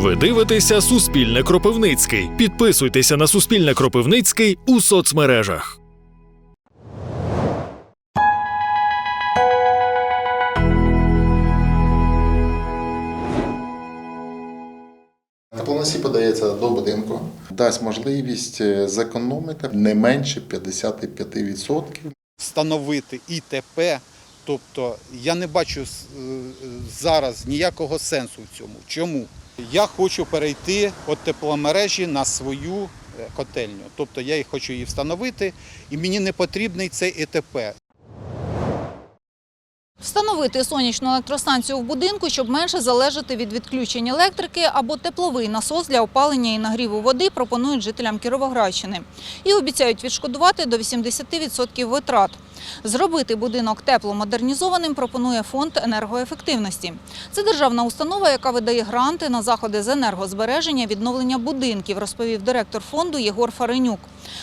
Ви дивитеся Суспільне Кропивницький. Підписуйтеся на Суспільне Кропивницький у соцмережах. Теплоносій подається до будинку, дасть можливість е, зекономити не менше 55%. встановити ІТП. Тобто я не бачу е, зараз ніякого сенсу в цьому. Чому? Я хочу перейти від тепломережі на свою е, котельню. Тобто я хочу її встановити, і мені не потрібний цей ІТП. Встановити сонячну електростанцію в будинку, щоб менше залежати від відключень електрики або тепловий насос для опалення і нагріву води пропонують жителям Кіровоградщини. І обіцяють відшкодувати до 80% витрат. Зробити будинок тепломодернізованим пропонує фонд енергоефективності. Це державна установа, яка видає гранти на заходи з енергозбереження, відновлення будинків, розповів директор фонду Єгор Фаренюк.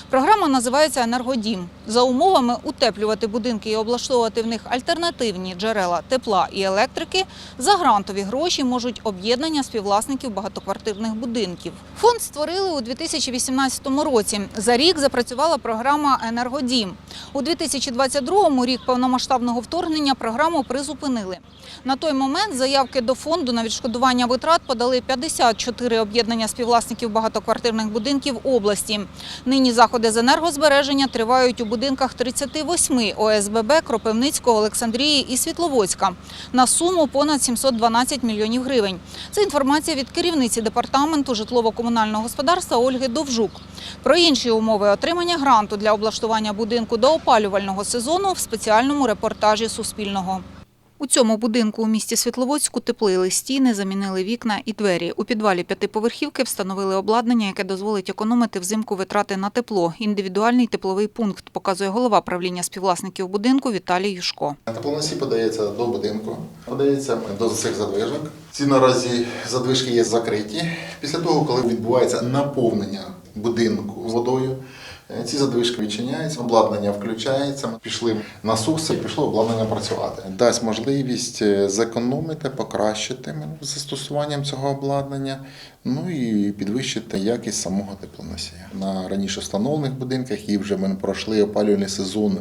Програма називається Енергодім. За умовами утеплювати будинки і облаштовувати в них альтернативні джерела тепла і електрики за грантові гроші можуть об'єднання співвласників багатоквартирних будинків. Фонд створили у 2018 році. За рік запрацювала програма Енергодім. У 2022 рік повномасштабного вторгнення програму призупинили. На той момент заявки до фонду на відшкодування витрат подали 54 об'єднання співвласників багатоквартирних будинків області. Нині заходи з енергозбереження тривають у будинках 38 ОСББ Кропивницького, Олександрії і Світловодська на суму понад 712 мільйонів гривень. Це інформація від керівниці департаменту житлово-комунального господарства Ольги Довжук. Про інші умови отримання гранту для облаштування будинку до опалювального сезону в спеціальному репортажі Суспільного. У цьому будинку у місті Світловодську теплили стіни, замінили вікна і двері. У підвалі п'ятиповерхівки встановили обладнання, яке дозволить економити взимку витрати на тепло. Індивідуальний тепловий пункт, показує голова правління співвласників будинку Віталій Юшко. Теплоносій подається до будинку, подається до цих задвижок. Ці наразі задвижки є закриті. Після того, коли відбувається наповнення будинку водою, ці задвижки відчиняються, обладнання включається. Пішли насоси і пішло обладнання працювати. Дасть можливість е, зекономити, покращити застосуванням цього обладнання, ну і підвищити якість самого теплоносія. На раніше встановлених будинках і вже ми пройшли опалювальний сезон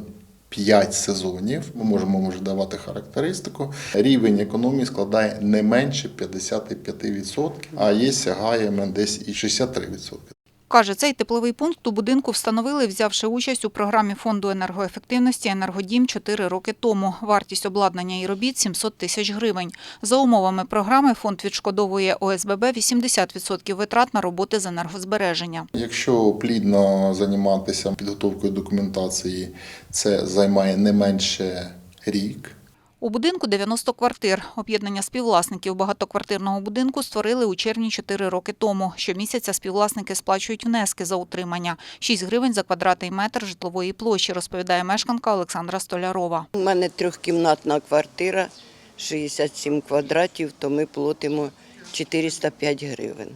5 сезонів. Ми можемо вже давати характеристику. Рівень економії складає не менше 55%, а є сягає десь і 63%. Каже, цей тепловий пункт у будинку встановили, взявши участь у програмі фонду енергоефективності «Енергодім» 4 роки тому. Вартість обладнання і робіт – 700 тисяч гривень. За умовами програми фонд відшкодовує ОСББ 80% витрат на роботи з енергозбереження. Якщо плідно займатися підготовкою документації, це займає не менше рік. У будинку 90 квартир. Об'єднання співвласників багатоквартирного будинку створили у червні 4 роки тому. Щомісяця співвласники сплачують внески за утримання – 6 гривень за квадратний метр житлової площі, розповідає мешканка Олександра Столярова. У мене трьохкімнатна квартира, 67 квадратів, то ми платимо 405 гривень.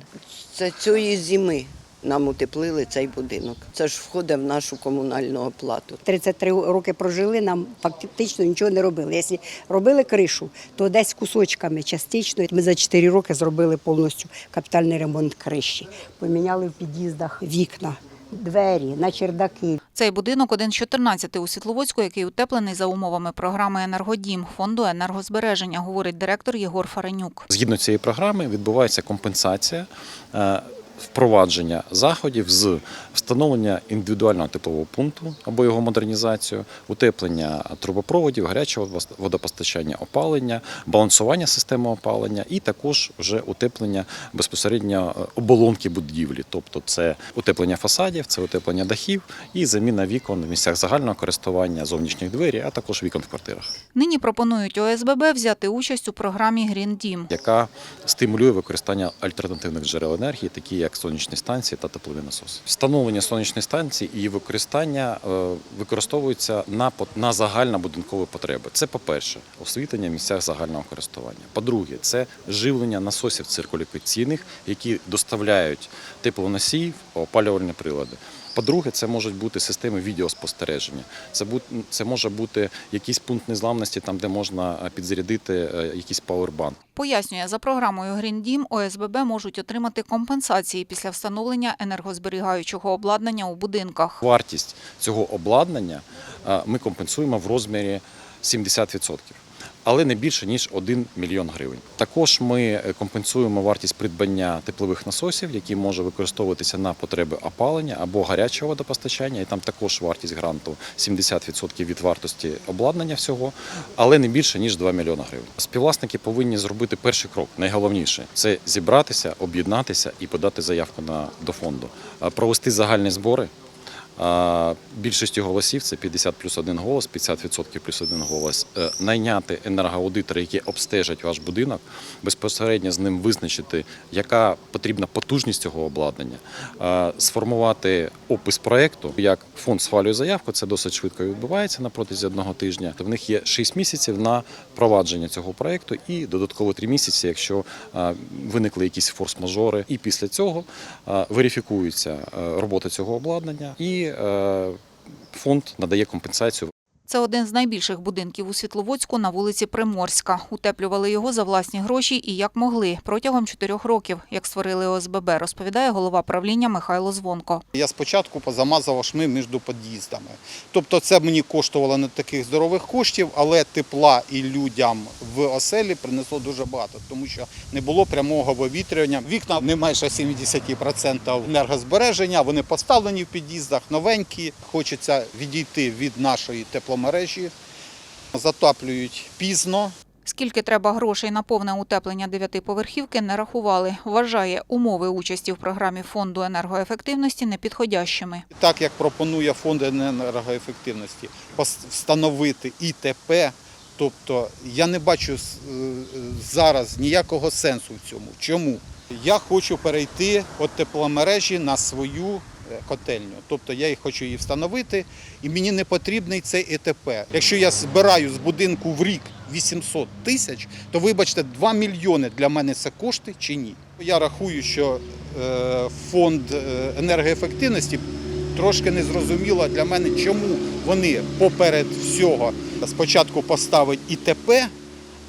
Це цієї зими нам утеплили цей будинок. Це ж входить в нашу комунальну оплату. 33 роки прожили, нам фактично нічого не робили. Якщо робили кришу, то десь кусочками частично. Ми за 4 роки зробили повністю капітальний ремонт криші. Поміняли в під'їздах вікна, двері, на чердаки. Цей будинок – один з 14 у Світловодську, який утеплений за умовами програми «Енергодім» фонду енергозбереження, говорить директор Єгор Фаренюк. Згідно цієї програми відбувається компенсація. Впровадження заходів з встановлення індивідуального теплового пункту або його модернізацію, утеплення трубопроводів, гарячого водопостачання, опалення, балансування системи опалення і також вже утеплення безпосередньо е, оболонки будівлі, тобто це утеплення фасадів, це утеплення дахів і заміна вікон в місцях загального користування, зовнішніх двері, а також вікон в квартирах. Нині пропонують ОСББ взяти участь у програмі «Грін Дім». яка стимулює використання альтернативних джерел енергії, такі як сонячні станції та теплові насоси. Встановлення сонячної станції і її використання е, використовуються на на загальнобудинкові потреби. Це, по-перше, освітлення в місцях загального користування. По-друге, це живлення насосів циркуляційних, які доставляють теплоносій, опалювальні прилади. По-друге, це можуть бути системи відеоспостереження. Це бу- це може бути якийсь пункт незламності, там де можна е, підзарядити е, якийсь пауербанк. Пояснює, за програмою Green Дім ОСББ можуть отримати компенсації після встановлення енергозберігаючого обладнання у будинках. Вартість цього обладнання е, ми компенсуємо в розмірі 70%. Але не більше ніж 1 мільйон гривень. Також ми е, компенсуємо вартість придбання теплових насосів, які може використовуватися на потреби опалення або гарячого водопостачання. І там також вартість гранту 70% від вартості обладнання всього, але не більше ніж 2 мільйони гривень. Співвласники повинні зробити перший крок. Найголовніше це зібратися, об'єднатися і подати заявку на до фонду, провести загальні збори. А, Більшістю голосів це 50 плюс один голос, 50% плюс один голос. Е, Найняти енергоаудитора, які обстежать ваш будинок, безпосередньо з ним визначити, яка потрібна потужність цього обладнання, сформувати опис проекту. Як фонд схвалює заявку, це досить швидко відбувається на протязі одного тижня. В них є 6 місяців на провадження цього проекту і додатково 3 місяці, якщо виникли якісь форс-мажори. І після цього верифікується робота цього обладнання і фонд надає компенсацію. Це один з найбільших будинків у Світловодську на вулиці Приморська. Утеплювали його за власні гроші і як могли протягом чотирьох років, як створили ОСББ, розповідає голова правління Михайло Звонко. Я спочатку позамазав шми між під'їздами. Тобто це мені коштувало не таких здорових коштів, але тепла і людям в оселі принесло дуже багато, тому що не було прямого вивітрювання. Вікна не майже 70% енергозбереження, вони поставлені в під'їздах, новенькі. Хочеться відійти від нашої тепломережі. Затаплюють пізно, Скільки треба грошей на повне утеплення дев'ятиповерхівки, не рахували. Вважає умови участі в програмі фонду енергоефективності непідходящими. Так як пропонує фонд енергоефективності встановити ІТП, тобто я не бачу е, зараз ніякого сенсу в цьому. Чому? Я хочу перейти від тепломережі на свою котельню. Тобто я хочу її встановити, і мені не потрібний цей ІТП. Якщо я збираю з будинку в рік 800 тисяч, то вибачте, 2 мільйони для мене це кошти чи ні? Я рахую, що е, фонд е, енергоефективності трошки незрозуміло для мене, чому вони поперед всього спочатку поставить ІТП,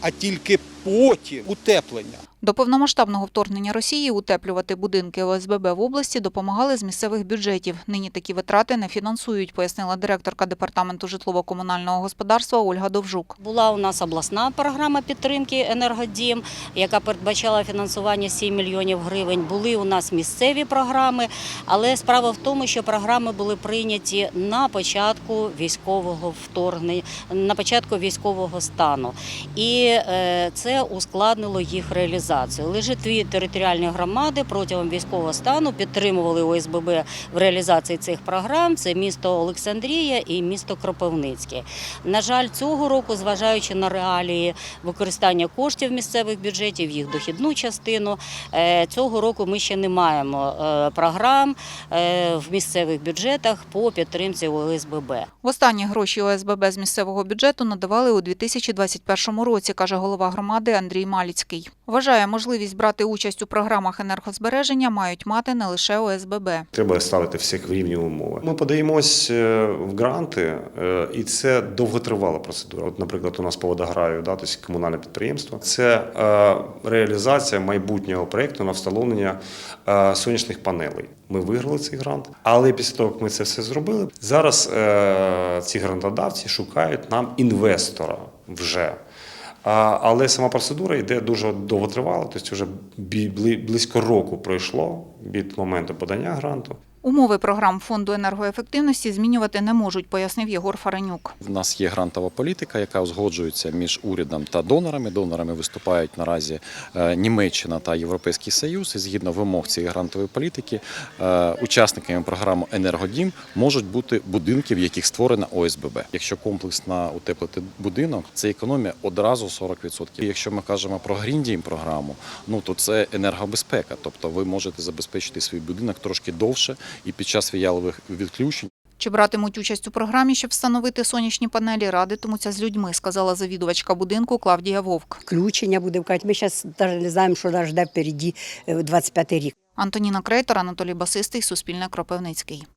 а тільки потім утеплення. До повномасштабного вторгнення Росії утеплювати будинки ОСББ в області допомагали з місцевих бюджетів. Нині такі витрати не фінансують, пояснила директорка департаменту житлово-комунального господарства Ольга Довжук. Була у нас обласна програма підтримки енергодім, яка передбачала фінансування 7 мільйонів гривень. Були у нас місцеві програми, але справа в тому, що програми були прийняті на початку військового вторгнення, на початку військового стану, і е, це ускладнило їх реалізацію. Лише дві територіальні громади протягом військового стану підтримували ОСББ в реалізації цих програм. Це місто Олександрія і місто Кропивницьке. На жаль, цього року, зважаючи на реалії використання коштів місцевих бюджетів, їх дохідну частину, е, цього року ми ще не маємо е, програм е, в місцевих бюджетах по підтримці ОСББ. Востаннє гроші ОСББ з місцевого бюджету надавали у 2021 році, каже голова громади Андрій Маліцький. Вважає, можливість брати участь у програмах енергозбереження мають мати не лише ОСББ. Треба ставити всіх в рівні умови. Ми подаємось е, в гранти, е, і це довготривала процедура. От, наприклад, у нас по водограю, да, тобто комунальне підприємство. Це е, реалізація майбутнього проєкту на встановлення е, сонячних панелей. Ми виграли цей грант, але після того, як ми це все зробили, зараз е, ці грантодавці шукають нам інвестора вже. Але сама процедура йде дуже довготривала, тобто вже близько року пройшло від моменту подання гранту. Умови програм фонду енергоефективності змінювати не можуть, пояснив Єгор Фаренюк. В нас є грантова політика, яка узгоджується між урядом та донорами. Донорами виступають наразі е, Німеччина та Європейський Союз. І згідно вимог цієї грантової політики, е, учасниками програми Енергодім можуть бути будинки, в яких створена ОСББ. Якщо комплексно утеплити будинок, це економія одразу 40%. Якщо ми кажемо про Гріндім програму, ну то це енергобезпека. Тобто ви можете забезпечити свій будинок трошки довше і під час віялових відключень. Чи братимуть участь у програмі, щоб встановити сонячні панелі, радитимуться з людьми, сказала завідувачка будинку Клавдія Вовк. Включення буде вказати. Ми зараз навіть не знаємо, що нас жде впереді е, 25 рік. Антоніна Крейтор, Анатолій Басистий, Суспільне Кропивницький.